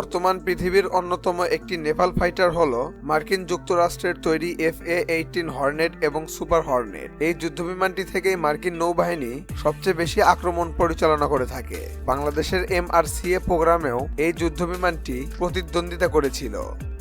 বর্তমান পৃথিবীর অন্যতম একটি নেভাল ফাইটার হল মার্কিন যুক্তরাষ্ট্রের তৈরি এফ এ এইটিন হর্নেট এবং সুপার হর্নেট। এই যুদ্ধবিমানটি থেকেই মার্কিন নৌবাহিনী সবচেয়ে বেশি আক্রমণ পরিচালনা করে থাকে। বাংলাদেশের এম আর সি এ প্রোগ্রামেও এই যুদ্ধবিমানটি প্রতিদ্বন্দ্বিতা করেছিল।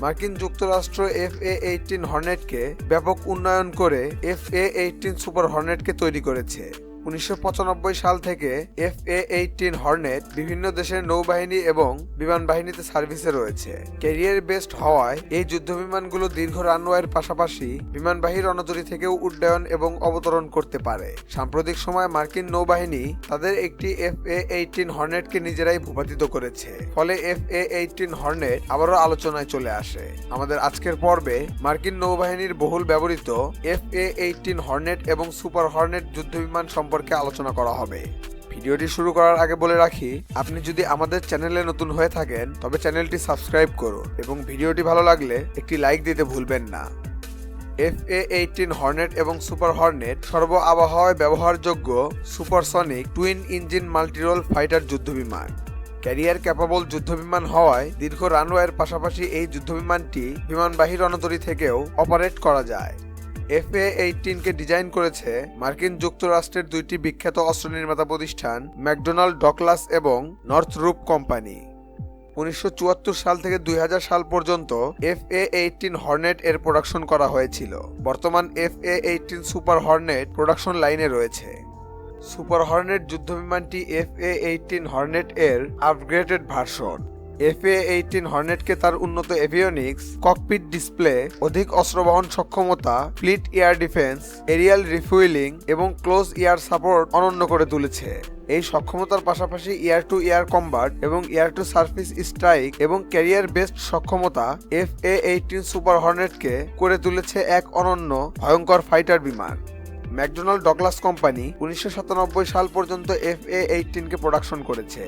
মার্কিন যুক্তরাষ্ট্র এফ এ এইটিন হর্নেটকে ব্যাপক উন্নয়ন করে এফ এ এইটিন সুপার হর্নেটকে তৈরি করেছে। উনিশশো পঁচানব্বই সাল থেকে এফ এ এইটিন হর্নেট বিভিন্ন দেশের নৌবাহিনী এবং বিমান বাহিনীতে সার্ভিসে রয়েছে। ক্যারিয়ার বেস্ট হওয়ায় এই যুদ্ধ যুদ্ধবিমানগুলো দীর্ঘ রানওয়ের পাশাপাশি বিমানবাহী রণতরী থেকেও উড্ডয়ন এবং অবতরণ করতে পারে। সাম্প্রতিক সময়ে মার্কিন নৌবাহিনী তাদের একটি এফ এ এইটিন হর্নেটকে নিজেরাই ভূপাতিত করেছে। ফলে এফ এ এইটিন হর্নেট আবারও আলোচনায় চলে আসে। আমাদের আজকের পর্বে মার্কিন নৌবাহিনীর বহুল ব্যবহৃত এফ এ এইটিন হর্নেট এবং সুপার হর্নেট যুদ্ধবিমান সম্পর্কে আলোচনা করা হবে। ভিডিওটি শুরু করার আগে বলে রাখি, আপনি যদি আমাদের চ্যানেলে নতুন হয়ে থাকেন, তবে চ্যানেলটি সাবস্ক্রাইব করুন এবং ভিডিওটি ভালো লাগলে একটি লাইক দিতে ভুলবেন না। এফ এ এইটিন হর্নেট এবং সুপার হর্নেট সর্ব আবহাওয়ায় ব্যবহারযোগ্য supersonic twin engine multirole fighter যুদ্ধবিমান। ক্যারিয়ার ক্যাপাবল যুদ্ধবিমান হওয়ায় দীর্ঘ রানওয়ের পাশাপাশি এই যুদ্ধবিমানটি বিমানবাহী রণতরী থেকেও অপারেট করা যায়। এফ এ এইটিনকে ডিজাইন করেছে মার্কিন যুক্তরাষ্ট্রের দুইটি বিখ্যাত অস্ত্র নির্মাতা প্রতিষ্ঠান ম্যাকডোনাল্ড ডকলাস এবং নর্থরুপ কোম্পানি। উনিশশো চুয়াত্তর সাল থেকে দুই হাজার সাল পর্যন্ত এফ এ এইটিন হর্নেট এর প্রোডাকশন করা হয়েছিল। বর্তমান F A eighteen super hornet production লাইনে রয়েছে। সুপার হর্নেট যুদ্ধবিমানটি এফ এ এইটিন হর্নেট এর upgraded version. F A eighteen হর্নেটকে তার উন্নত এভিওনিক্স, ককপিট ডিসপ্লে, অধিক অস্ত্রবহন সক্ষমতা, fleet air defence, aerial refuelling এবং ক্লোজ এয়ার সাপোর্ট অনন্য করে তুলেছে। এই সক্ষমতার পাশাপাশি এয়ার টু এয়ার কম্বাট এবং এয়ার টু সার্ফিস স্ট্রাইক এবং ক্যারিয়ার বেস্ট সক্ষমতা এফ এ এইটিন সুপার হর্নেটকে করে তুলেছে এক অনন্য ভয়ঙ্কর ফাইটার বিমান। ম্যাকডোনাল্ড ডগলাস কোম্পানি উনিশশো সাতানব্বই সাল পর্যন্ত এফ এ এইটিনকে প্রোডাকশন করেছে।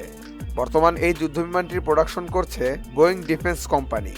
বর্তমান এই যুদ্ধবিমানটির প্রোডাকশন করছে Boeing defence company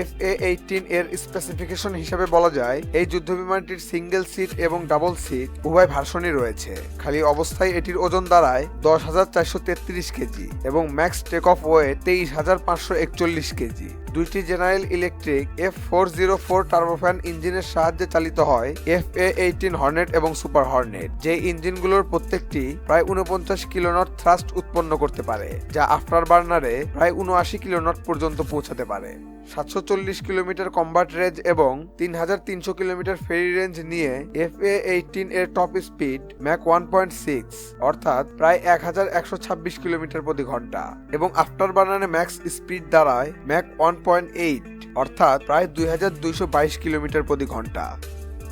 F A eighteen এর স্পেসিফিকেশন হিসেবে বলা যায়, এই যুদ্ধবিমানটির সিঙ্গেল সিট এবং ডাবল সিট উভয় ভার্সনই রয়েছে। খালি অবস্থায় এটির ওজন দাঁড়ায় দশ হাজার চারশো তেত্রিশ কেজি এবং ম্যাক্স টেক অফ ওয়ে তেইশ হাজার পাঁচশো একচল্লিশ কেজি। দুইটি General Electric F four zero four turbofan ইঞ্জিনের সাহায্যে চালিত হয়, এফ এ এইটিন হর্নেট এবং সুপার হর্নেট, যে ইঞ্জিনগুলোর প্রত্যেকটি প্রায় উনপঞ্চাশ কিলোনট থ্রাস্ট উৎপন্ন করতে পারে, যা আফটার বার্নারে প্রায় উনআশি কিলোনট পর্যন্ত পৌঁছাতে পারে। সাতশো চল্লিশ কিলোমিটার কম্বাট রেঞ্জ এবং তিন হাজার তিনশো কিলোমিটার ফেরি রেঞ্জ নিয়ে এফ এ এইটিন এর top speed Mach one point six, অর্থাৎ প্রায় এক হাজার একশো ছাব্বিশ কিলোমিটার প্রতি ঘণ্টা, এবং আফটার বার্নারে ম্যাক্স স্পিড দাঁড়ায় ম্যাক ওয়ান পয়েন্ট এইট, অর্থাৎ প্রায় দুই হাজার দুইশো বাইশ কিলোমিটার প্রতি ঘণ্টা।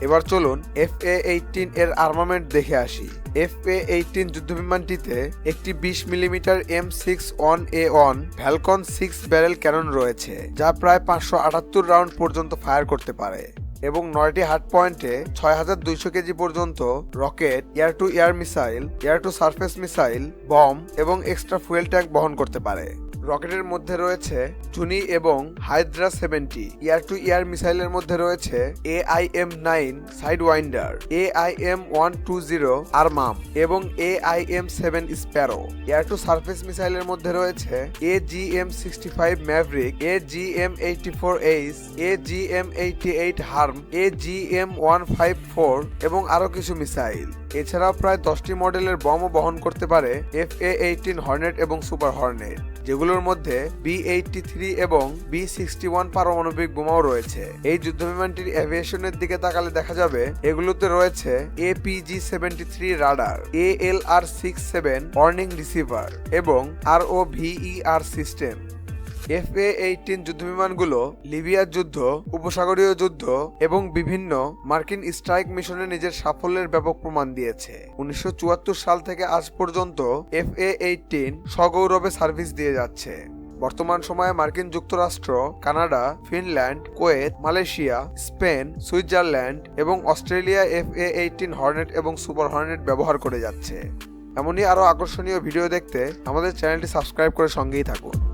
এবার চলুন এফ এ এর আর্মামেন্ট দেখে আসি। এফ এ এইটিন যুদ্ধবিমানটিতে একটি বিশ millimetre M six one A one Vulcan six barrel cannon রয়েছে, যা প্রায় পাঁচশো আটাত্তর রাউন্ড পর্যন্ত ফায়ার করতে পারে এবং নয়টি হার্ড পয়েন্টে ছয় হাজার দুইশো কেজি পর্যন্ত rocket, air to air missile, air to surface missile, bomb এবং এক্সট্রা ফুয়েল ট্যাঙ্ক বহন করতে পারে। রকেটের মধ্যে রয়েছে জুনি এবং হাইদ্রা সেভেন্টি। ইয়ার টু ইয়ার মিসাইলের মধ্যে রয়েছে A I M nine Sidewinder A I M one two zero AMRAAM এবং A I M seven Sparrow. Air to surface মিসাইলের মধ্যে রয়েছে A G M sixty five Maverick A G M eighty four H A G M eighty eight HARM A G M one five four এবং আরও কিছু missile. এছাড়াও প্রায় দশটি মডেলের বমও বহন করতে পারে এফ এ এইটিন হর্নেট এবং সুপার হর্নেট, যেগুলোর মধ্যে বি এইটটি থ্রি এবং বি সিক্সটি ওয়ান পারমাণবিক বোমাও রয়েছে। এই যুদ্ধবিমানটির এভিয়েশনের দিকে তাকালে দেখা যাবে, এগুলোতে রয়েছে APG seventy three radar, A L R six seven warning receiver এবং R O V E R system. F A eighteen যুদ্ধবিমানগুলো লিবিয়ার যুদ্ধ, উপসাগরীয় যুদ্ধ এবং বিভিন্ন মার্কিন স্ট্রাইক মিশনে নিজের সাফল্যের ব্যাপক প্রমাণ দিয়েছে। উনিশশো চুয়াত্তর সাল থেকে আজ পর্যন্ত এফ এ এইটিন সগৌরবে সার্ভিস দিয়ে যাচ্ছে। বর্তমান সময়ে মার্কিন যুক্তরাষ্ট্র, Canada, Finland, Kuwait, Malaysia, Spain, Switzerland এবং Australia F A eighteen Hornet এবং সুপার হর্নেট ব্যবহার করে যাচ্ছে। এমনই আরও আকর্ষণীয় ভিডিও দেখতে আমাদের চ্যানেলটি সাবস্ক্রাইব করে সঙ্গেই থাকুন।